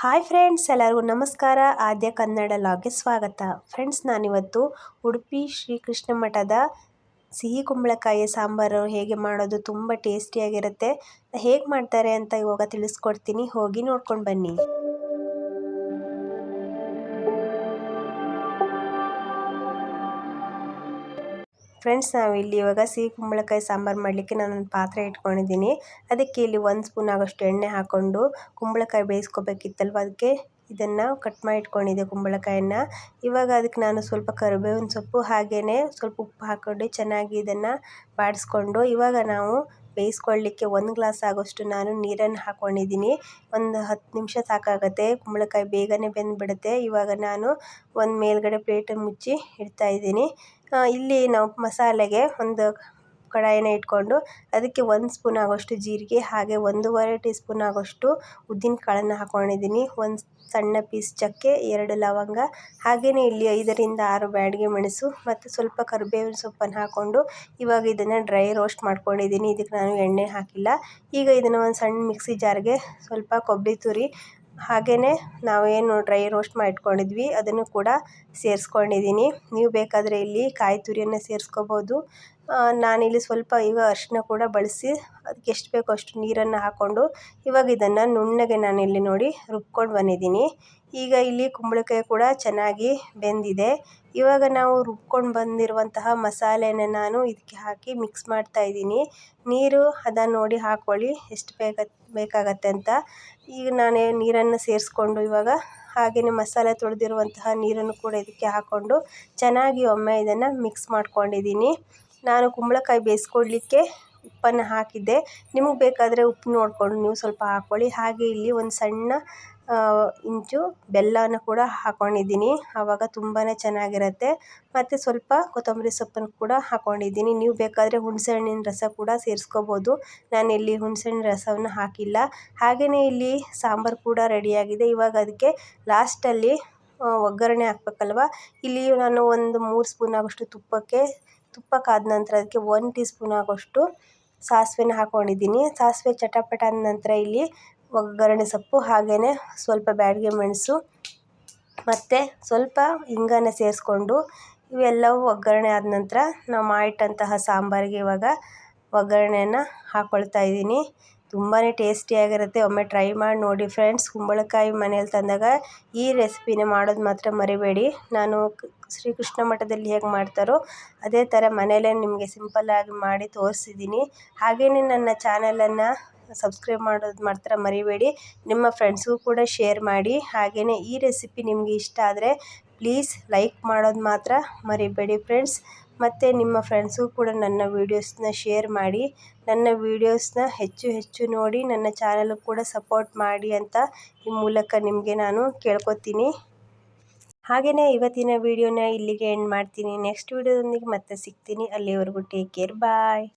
Hi friends, ಎಲ್ಲರಿಗೂ ನಮಸ್ಕಾರ. ಆದ್ಯ ಕನ್ನಡ ಲಾಗ್ಗೆ ಸ್ವಾಗತ. ಫ್ರೆಂಡ್ಸ್, ನಾನಿವತ್ತು ಉಡುಪಿ ಶ್ರೀ ಕೃಷ್ಣ ಮಠದ ಸಿಹಿ ಕುಂಬಳಕಾಯಿ ಸಾಂಬಾರು ಹೇಗೆ ಮಾಡೋದು ತುಂಬ ಟೇಸ್ಟಿಯಾಗಿರುತ್ತೆ. ಹೇಗೆ ಮಾಡ್ತಾರೆ ಅಂತ ಇವಾಗ ತಿಳಿಸ್ಕೊಡ್ತೀನಿ. ಹೋಗಿ ನೋಡ್ಕೊಂಡು ಬನ್ನಿ. ಫ್ರೆಂಡ್ಸ್ ನಾವು ಇಲ್ಲಿ ಇವಾಗ ಸಿಹಿ ಕುಂಬಳಕಾಯಿ ಸಾಂಬಾರು ಮಾಡಲಿಕ್ಕೆ ಒಂದು ಪಾತ್ರೆ ಇಟ್ಕೊಂಡಿದ್ದೀನಿ. ಅದಕ್ಕೆ ಇಲ್ಲಿ ಒಂದು ಸ್ಪೂನ್ ಆಗೋಷ್ಟು ಎಣ್ಣೆ ಹಾಕ್ಕೊಂಡು ಕುಂಬಳಕಾಯಿ ಬೇಯಿಸ್ಕೊಬೇಕಿತ್ತಲ್ವ ಅದಕ್ಕೆ? ಇದನ್ನು ಕಟ್ ಮಾಡಿ ಇಟ್ಕೊಂಡಿದ್ದೆ ಕುಂಬಳಕಾಯನ್ನ. ಇವಾಗ ಅದಕ್ಕೆ ನಾನು ಸ್ವಲ್ಪ ಕರಿಬೇವಿನ ಸೊಪ್ಪು ಹಾಗೆಯೇ ಸ್ವಲ್ಪ ಉಪ್ಪು ಹಾಕ್ಕೊಂಡು ಚೆನ್ನಾಗಿ ಇದನ್ನು ಬಾಡಿಸ್ಕೊಂಡು ಇವಾಗ ನಾವು ಬೇಯಿಸ್ಕೊಳ್ಳಿಕ್ಕೆ ಒಂದು ಗ್ಲಾಸ್ ಆಗೋಷ್ಟು ನಾನು ನೀರನ್ನು ಹಾಕ್ಕೊಂಡಿದ್ದೀನಿ ಒಂದು ಹತ್ತು ನಿಮಿಷ ಸಾಕಾಗುತ್ತೆ. ಕುಂಬಳಕಾಯಿ ಬೇಗನೆ ಬೆಂದುಬಿಡುತ್ತೆ. ಇವಾಗ ನಾನು ಒಂದು ಮೇಲುಗಡೆ ಪ್ಲೇಟನ್ನು ಮುಚ್ಚಿ ಇಡ್ತಾ ಇದ್ದೀನಿ. ಇಲ್ಲಿ ನಾವು ಮಸಾಲೆಗೆ ಒಂದು ಕಡಾಯಿನ ಇಟ್ಕೊಂಡು ಅದಕ್ಕೆ ಒಂದು ಸ್ಪೂನ್ ಆಗೋಷ್ಟು ಜೀರಿಗೆ ಹಾಗೆ ಒಂದೂವರೆ ಟೀ ಸ್ಪೂನ್ ಆಗೋಷ್ಟು ಉದ್ದಿನ ಕಾಳನ್ನು ಹಾಕ್ಕೊಂಡಿದ್ದೀನಿ. ಒಂದು ಸಣ್ಣ ಪೀಸ್ ಚಕ್ಕೆ, ಎರಡು ಲವಂಗ, ಹಾಗೆಯೇ ಇಲ್ಲಿ ಐದರಿಂದ ಆರು ಬ್ಯಾಡಗಿ ಮೆಣಸು ಮತ್ತು ಸ್ವಲ್ಪ ಕರಿಬೇವಿನ ಸೊಪ್ಪನ್ನು ಹಾಕ್ಕೊಂಡು ಇವಾಗ ಇದನ್ನು ಡ್ರೈ ರೋಸ್ಟ್ ಮಾಡ್ಕೊಂಡಿದ್ದೀನಿ. ಇದಕ್ಕೆ ನಾನು ಎಣ್ಣೆ ಹಾಕಿಲ್ಲ. ಈಗ ಇದನ್ನು ಒಂದು ಸಣ್ಣ ಮಿಕ್ಸಿ ಜಾರ್ಗೆ ಸ್ವಲ್ಪ ಕೊಬ್ಬರಿ ತುರಿ, ಹಾಗೆಯೇ ನಾವೇನು ಡ್ರೈ ರೋಸ್ಟ್ ಮಾಡಿಟ್ಕೊಂಡಿದ್ವಿ, ಅದನ್ನು ಕೂಡ ಸೇರಿಸ್ಕೊಂಡಿದ್ದೀನಿ. ನೀವು ಬೇಕಾದರೆ ಇಲ್ಲಿ ಕಾಯಿ ತುರಿಯನ್ನು ಸೇರಿಸ್ಕೋಬೋದು. ನಾನಿಲ್ಲಿ ಸ್ವಲ್ಪ ಈಗ ಅರಿಶಿನ ಕೂಡ ಬಳಸಿ ಅದಕ್ಕೆ ಎಷ್ಟು ಬೇಕೋ ಅಷ್ಟು ನೀರನ್ನು ಹಾಕ್ಕೊಂಡು ಇವಾಗ ಇದನ್ನು ನುಣ್ಣಗೆ ನಾನಿಲ್ಲಿ ನೋಡಿ ರುಬ್ಕೊಂಡು ಬಂದಿದ್ದೀನಿ. ಈಗ ಇಲ್ಲಿ ಕುಂಬಳಕಾಯಿ ಕೂಡ ಚೆನ್ನಾಗಿ ಬೆಂದಿದೆ. ಇವಾಗ ನಾವು ರುಬ್ಕೊಂಡು ಬಂದಿರುವಂತಹ ಮಸಾಲೆನ ನಾನು ಇದಕ್ಕೆ ಹಾಕಿ ಮಿಕ್ಸ್ ಮಾಡ್ತಾ ಇದ್ದೀನಿ. ನೀರು ಹದ ನೋಡಿ ಹಾಕ್ಕೊಳ್ಳಿ ಎಷ್ಟು ಬೇಕ, ಬೇಕಾಗತ್ತೆ ಅಂತ. ಈಗ ನಾನು ನೀರನ್ನು ಸೇರಿಸ್ಕೊಂಡು ಇವಾಗ ಹಾಗೆಯೇ ಮಸಾಲೆ ತೊಳೆದಿರುವಂತಹ ನೀರನ್ನು ಕೂಡ ಇದಕ್ಕೆ ಹಾಕ್ಕೊಂಡು ಚೆನ್ನಾಗಿ ಒಮ್ಮೆ ಇದನ್ನು ಮಿಕ್ಸ್ ಮಾಡ್ಕೊಂಡಿದ್ದೀನಿ. ನಾನು ಕುಂಬಳಕಾಯಿ ಬೇಯಿಸ್ಕೊಡ್ಲಿಕ್ಕೆ ಉಪ್ಪನ್ನು ಹಾಕಿದ್ದೆ. ನಿಮಗೆ ಬೇಕಾದರೆ ಉಪ್ಪು ನೋಡಿಕೊಂಡು ನೀವು ಸ್ವಲ್ಪ ಹಾಕ್ಕೊಳ್ಳಿ. ಹಾಗೆ ಇಲ್ಲಿ ಒಂದು ಸಣ್ಣ ಇಂಚು ಬೆಲ್ಲನ ಕೂಡ ಹಾಕ್ಕೊಂಡಿದ್ದೀನಿ ಆವಾಗ ತುಂಬಾ ಚೆನ್ನಾಗಿರುತ್ತೆ. ಮತ್ತು ಸ್ವಲ್ಪ ಕೊತ್ತಂಬರಿ ಸೊಪ್ಪನ್ನು ಕೂಡ ಹಾಕ್ಕೊಂಡಿದ್ದೀನಿ ನೀವು ಬೇಕಾದರೆ ಹುಣಸೆಹಣ್ಣಿನ ರಸ ಕೂಡ ಸೇರಿಸ್ಕೋಬೋದು. ಹುಣಸೆ ಹುಣಸೆಹಣ್ಣಿನ ರಸವನ್ನು ಹಾಕಿಲ್ಲ. ಹಾಗೆಯೇ ಇಲ್ಲಿ ಸಾಂಬಾರು ಕೂಡ ರೆಡಿಯಾಗಿದೆ. ಇವಾಗ ಅದಕ್ಕೆ ಲಾಸ್ಟಲ್ಲಿ ಒಗ್ಗರಣೆ ಹಾಕ್ಬೇಕಲ್ವ? ಇಲ್ಲಿ ನಾನು ಒಂದು ಮೂರು ಸ್ಪೂನ್ ಆಗೋಷ್ಟು ತುಪ್ಪಕ್ಕೆ ತುಪ್ಪ ಕಾದ ನಂತರ ಅದಕ್ಕೆ ಒಂದು ಟೀ ಸ್ಪೂನ್ ಆಗೋಷ್ಟು ಸಾಸಿವೆನ ಹಾಕ್ಕೊಂಡಿದ್ದೀನಿ ಸಾಸಿವೆ ಚಟಪಟ ಅಂದ ನಂತರ ಇಲ್ಲಿ ಒಗ್ಗರಣೆ ಸೊಪ್ಪು ಹಾಗೆಯೇ ಸ್ವಲ್ಪ ಬ್ಯಾಡಗಿ ಮೆಣಸು ಮತ್ತು ಸ್ವಲ್ಪ ಇಂಗನ್ನು ಸೇರಿಸ್ಕೊಂಡು ಇವೆಲ್ಲವೂ ಒಗ್ಗರಣೆ ಆದ ನಂತರ ನಾವು ಮಾಡಿಟ್ಟಂತಹ ಸಾಂಬಾರಿಗೆ ಇವಾಗ ಒಗ್ಗರಣೆಯನ್ನು ಹಾಕ್ಕೊಳ್ತಾ ಇದ್ದೀನಿ. ತುಂಬಾ ಟೇಸ್ಟಿಯಾಗಿರುತ್ತೆ ಒಮ್ಮೆ ಟ್ರೈ ಮಾಡಿ ನೋಡಿ ಫ್ರೆಂಡ್ಸ್ ಕುಂಬಳಕಾಯಿ ಮನೇಲಿ ತಂದಾಗ ಈ ರೆಸಿಪಿನ ಮಾಡೋದು ಮಾತ್ರ ಮರಿಬೇಡಿ. ನಾನು ಶ್ರೀಕೃಷ್ಣ ಮಠದಲ್ಲಿ ಹೇಗೆ ಮಾಡ್ತಾರೋ ಅದೇ ಥರ ಮನೆಯಲ್ಲೇ ನಿಮಗೆ ಸಿಂಪಲ್ಲಾಗಿ ಮಾಡಿ ತೋರಿಸಿದ್ದೀನಿ ಹಾಗೆಯೇ ನನ್ನ ಚಾನಲನ್ನು ಸಬ್ಸ್ಕ್ರೈಬ್ ಮಾಡೋದು ಮಾತ್ರ ಮರಿಬೇಡಿ. ನಿಮ್ಮ ಫ್ರೆಂಡ್ಸ್ಗೂ ಕೂಡ ಶೇರ್ ಮಾಡಿ. ಹಾಗೆಯೇ ಈ ರೆಸಿಪಿ ನಿಮಗೆ ಇಷ್ಟ ಆದರೆ ಪ್ಲೀಸ್ ಲೈಕ್ ಮಾಡೋದು ಮಾತ್ರ ಮರಿಬೇಡಿ ಫ್ರೆಂಡ್ಸ್. ಮತ್ತು ನಿಮ್ಮ ಫ್ರೆಂಡ್ಸ್ಗೂ ಕೂಡ ನನ್ನ ವೀಡಿಯೋಸ್ನ ಶೇರ್ ಮಾಡಿ, ನನ್ನ ವೀಡಿಯೋಸ್ನ ಹೆಚ್ಚು ಹೆಚ್ಚು ನೋಡಿ, ನನ್ನ ಚಾನಲ್ ಕೂಡ ಸಪೋರ್ಟ್ ಮಾಡಿ ಅಂತ ಈ ಮೂಲಕ ನಿಮಗೆ ನಾನು ಕೇಳ್ಕೊತೀನಿ. ಹಾಗೆಯೇ ಇವತ್ತಿನ ವೀಡಿಯೋನ ಇಲ್ಲಿಗೆ ಎಂಡ್ ಮಾಡ್ತೀನಿ. ನೆಕ್ಸ್ಟ್ ವೀಡಿಯೋದೊಂದಿಗೆ ಮತ್ತೆ ಸಿಗ್ತೀನಿ. ಅಲ್ಲಿವರೆಗೂ ಟೇಕ್ ಕೇರ್ ಬಾಯ್